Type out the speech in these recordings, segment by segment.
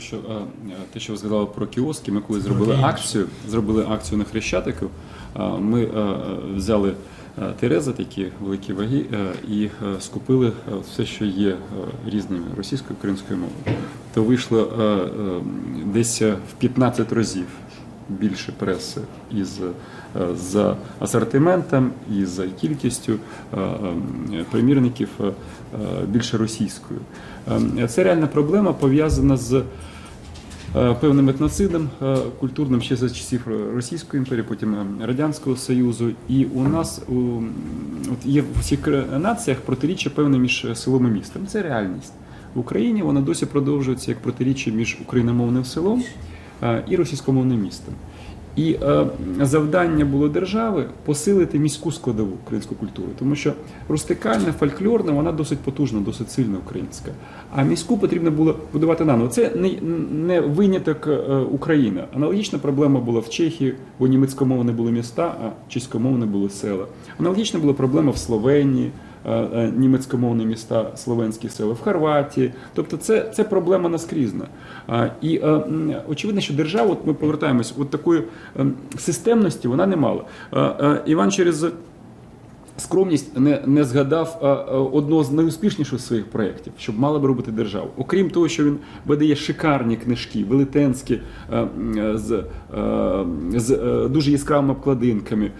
скажу, що е, те, що ви згадали про кіоски, ми коли зробили акцію, зробили акцію на Хрещатику, е, ми е, взяли терези, такі великі ваги, і скупили все, що є різними російською українською мовою. То вийшло десь в 15 разів більше преси із е, за асортиментом і за кількістю е, е, примірників більше російською. Це реальна проблема пов'язана з певним етноцидом культурним ще за часів Російської імперії, потім Радянського Союзу. І у нас от є в кра- націях протиріччя певне між селом і містом. Це реальність. В Україні вона досі продовжується як протиріччя між україномовним селом і російськомовним містом. І е, завдання було держави посилити міську складову українську культуру, тому що рустикальна, фольклорна, вона досить потужна, досить сильна українська. А міську потрібно було будувати наново. Це не, не виняток е, України. Аналогічна проблема була в Чехії, бо німецькомовні були міста, а чеськомовні були села. Аналогічна була проблема в Словенії. Е, е, Німецькомовні міста, словенські села в Хорватії. Тобто, це, це проблема наскрізна. І е, очевидно, що держава, от ми повертаємось, от такої ем, системності вона не мала. Іван через скромність не, не згадав одного з найуспішніших своїх проєктів, щоб мала б робити держава. Окрім того, що він видає шикарні книжки, велетенські, з, з дуже яскравими обкладинками,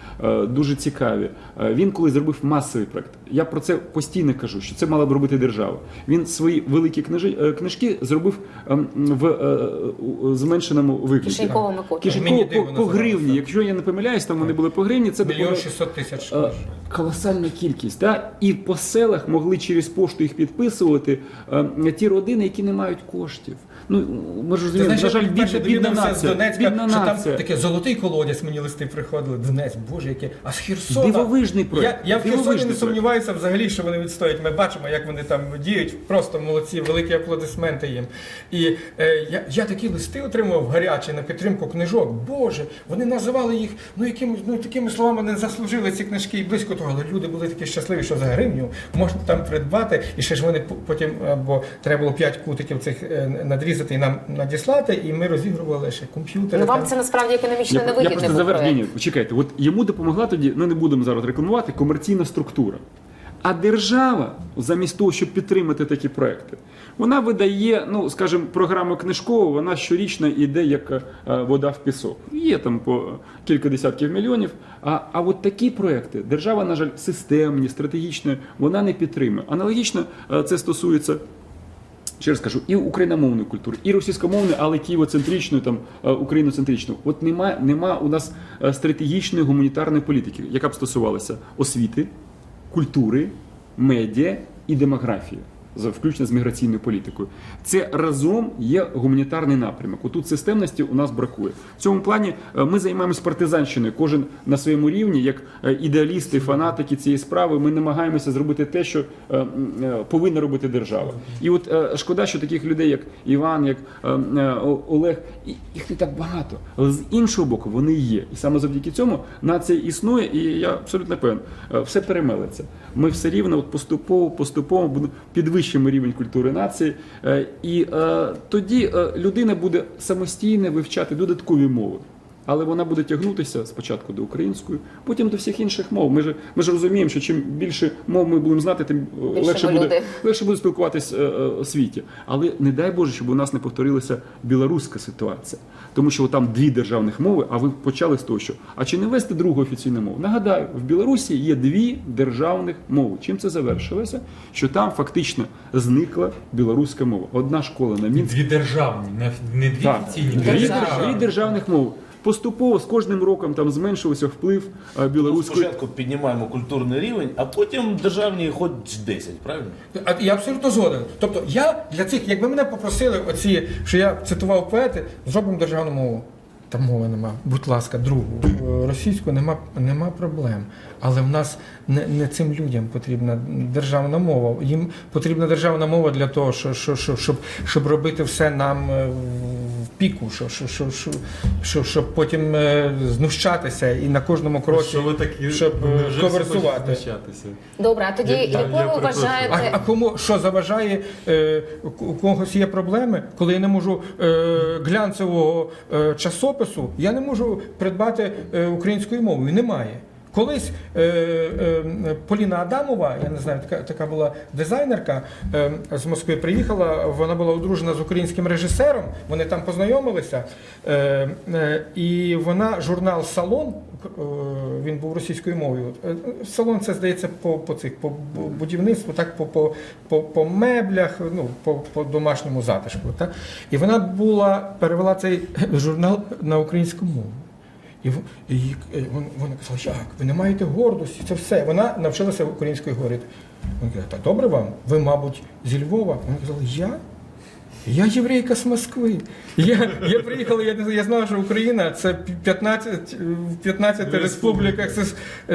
дуже цікаві. Він коли зробив масовий проєкт, я про це постійно кажу, що це мала б робити держава. Він свої великі книжі, е, книжки зробив ем, в е, зменшеному вигляді. Кишеньковими. Кишеньково по, по гривні. Якщо я не помиляюсь, там вони були по гривні. Це Мільйон було, шістсот тисяч. е, колосальна кількість. Да? І по селах могли через пошту їх підписувати е, ті родини, які не мають коштів. Ну ми ж розуміємо, на жаль, бідна, бідна нація. Донецька, Бідна що там таке золотий колодязь мені листи приходили. Донець, боже, яке. А з Херсона. Дивовижний проект, Я, я в Херсоні не проект. Сумніваюся взагалі, що вони відстоять. Ми бачимо, як вони там діють. Просто молодці, великі аплодисменти їм. І е, я, я такі листи отримував гарячі на підтримку книжок. Боже, вони називали їх ну якимось ну такими словами не заслужили ці книжки і близько того. Але люди були такі щасливі, що за гривню можна там придбати. І ще ж вони потім, бо треба було п'ять кутиків цих е, надрізати і нам надіслати, і ми розігрували ще комп'ютери. Ну вам там. це насправді економічно Я, я просто ні, чекайте, от йому допомогла тоді, ну не будемо зараз рекламувати, комерційна структура. А держава, замість того, щоб підтримати такі проекти, вона видає, ну скажімо, програму книжкову, вона щорічно йде як е, вода в пісок. Є там по кілька десятків мільйонів. А, а от такі проекти держава, на жаль, системні, стратегічні, вона не підтримує. Аналогічно е, це стосується ще раз кажу, і україномовної культури, і російськомовної, але києвоцентричної, там е, україноцентричної. От нема, нема у нас стратегічної гуманітарної політики, яка б стосувалася освіти, культури, медіа і демографії. Включно з міграційною політикою, це разом є гуманітарний напрямок. Отут системності у нас бракує. В цьому плані е, ми займаємося партизанщиною, кожен на своєму рівні, як е, ідеалісти, фанатики цієї справи. Ми намагаємося зробити те, що е, повинна робити держава. І от шкода, що таких людей, як Іван, як Олег, їх не так багато. Але з іншого боку, вони є. І саме завдяки цьому нація існує, і я абсолютно певен, все перемелиться. Ми все рівно от поступово, поступово будемо підвищимо рівень культури нації, е, і е, тоді е, людина буде самостійно вивчати додаткові мови. Але вона буде тягнутися спочатку до української, потім до всіх інших мов. Ми ж ми ж розуміємо, що чим більше мов ми будемо знати, тим е, Більше легше буде люди. легше буде спілкуватись е, е, у світі. Але не дай Боже, щоб у нас не повторилася білоруська ситуація, тому що там дві державних мови. А ви почали з того, що а чи не вести другу офіційну мову? Нагадаю, в Білорусі є дві державних мови. Чим це завершилося? Що там фактично зникла білоруська мова. Одна школа на Мінськ. Дві державні, не, не дві Так, офіційні. дві державних мови. Поступово з кожним роком там зменшився вплив е, білоруської. спочатку піднімаємо культурний рівень, а потім державні хоч 10, правильно? А я абсолютно згоден. Тобто я для цих, якби мене попросили, оці, що я цитував поети, зробимо державну мову. Та мови нема, будь ласка, другу. Е, Російську нема, нема проблем. Але в нас не, не цим людям потрібна державна мова. Їм потрібна державна мова для того, що, що, що, щоб, щоб робити все нам е, в піку, що, що, що, що, що, щоб потім е, знущатися і на кожному кроці, Що ви такі щоб е, коверсувати. знущатися? Добре, а тоді Я- я- я ви перепрошую. А, а кому що заважає, е, у- у когось є проблеми, коли я не можу е, глянцевого е, часопису, я не можу придбати е, українською мовою. Немає. Колись е, е, Поліна Адамова, я не знаю, така, така була дизайнерка е, з Москви приїхала. Вона була одружена з українським режисером. Вони там познайомилися. Е, е, і вона журнал Салон. е, Він був російською мовою. Е, Салон це здається по, по цих по будівництву, так по, по, по, по меблях, ну по, по домашньому затишку. Так? І вона була перевела цей журнал на українську мову. І, і їй- е, вон- вона казала, як, ви не маєте гордості, це все. Вона навчилася українською говорити. Вона каже, так добре вам, ви, мабуть, зі Львова. Вона казала, я? Я єврейка з Москви. Я, я приїхала, я, я знала, що Україна це 15, в 15 республіках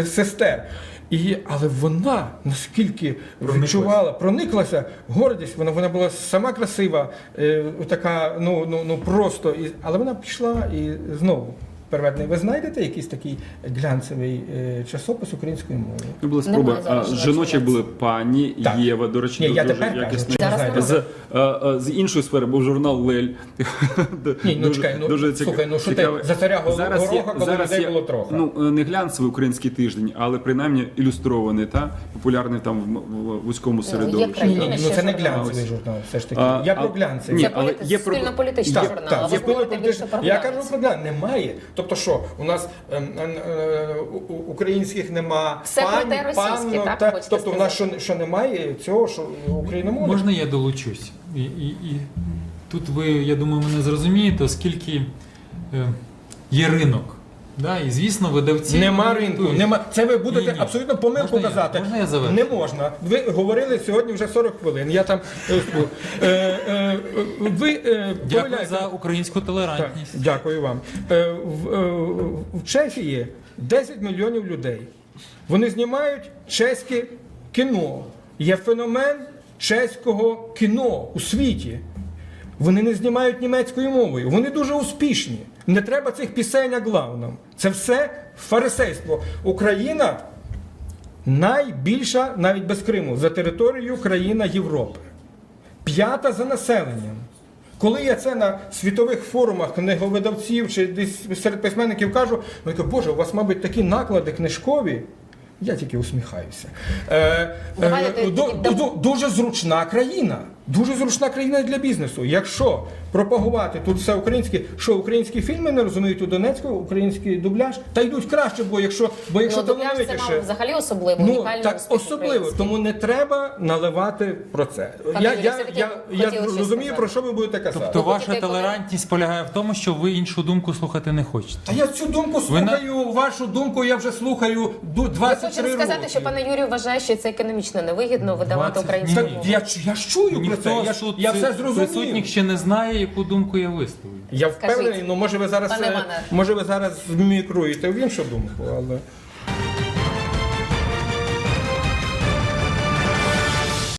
сестер. І, але вона наскільки відчувала, прониклася гордість, вона, вона була сама красива, е, така, ну, ну, ну просто. І, але вона пішла і знову переведений. Ви знайдете якийсь такий глянцевий е, часопис українською мовою? Ну, були спроби. А, Жіночі були пані Так. Єва, до речі, Ні, я дуже тепер якісний. Зараз З, е, е, з іншої сфери був журнал Лель. Ні, ну Дуже- чекай, ну дуже цікав- слухай, ну що ти за царя Зараз Гороха, коли зараз людей є, було трохи. Ну, не глянцевий український тиждень, але принаймні ілюстрований, та, популярний там в, вузькому середовищі. Ні, ні, ну це не глянцевий журнал, все ж таки. А, я про глянцевий. ні, Це але є про- журнал. а політичний- про Я кажу про глянець. Немає. Тобто що, у нас ем, ем, е, українських нема Все пані, проте російське, панно, так, та- хочете Тобто у нас що, що немає цього, що україномовних. Можна я долучусь? І, і, і тут ви, я думаю, мене зрозумієте, оскільки е, є ринок. Да? І звісно, видавці. Нема ринку, нема. Це ви будете Ні-ні. абсолютно помилку Можна я? казати. Можна я завершу? Не можна. Ви говорили сьогодні вже 40 хвилин. Я там е, е, е, ви е, Дякую помиляєте. за українську Так, толерантність. дякую вам. Е, В, е, в Чехії 10 мільйонів людей. Вони знімають чеське кіно. Є феномен чеського кіно у світі. Вони не знімають німецькою мовою. Вони дуже успішні. Не треба цих пісень главном. Це все фарисейство. Україна найбільша, навіть без Криму, за територією країна Європи п'ята за населенням. Коли я це на світових форумах книговидавців чи десь серед письменників кажу, вони кажуть, Боже, у вас, мабуть, такі наклади книжкові. Я тільки усміхаюся. Е, е, ду- ду- дуже зручна країна. Дуже зручна країна для бізнесу. Якщо пропагувати тут все українське, що українські фільми не розуміють у Донецьку, український дубляж, та йдуть краще, бо якщо, бо якщо Ну, дубляж це талановитіше. мав взагалі особливо, Ну так особливо, тому не треба наливати про це. Пане я, я, я, я розумію, сказати. про що ви будете казати. Тобто Ви ваша толерантність полягає в тому, що ви іншу думку слухати не хочете. Та я цю думку Ви вашу думку я вже слухаю ду- Ви 23 хочете роки. сказати, що пане Юрію вважає, що це економічно невигідно видавати 20 українську я, я ж чую про це, я, ж- я все зрозумів. присутніх ще не знає, яку думку я висловив. Я впевнений, Скажіть, ну може ви зараз пане може ви зараз мікруєте в іншу думку, але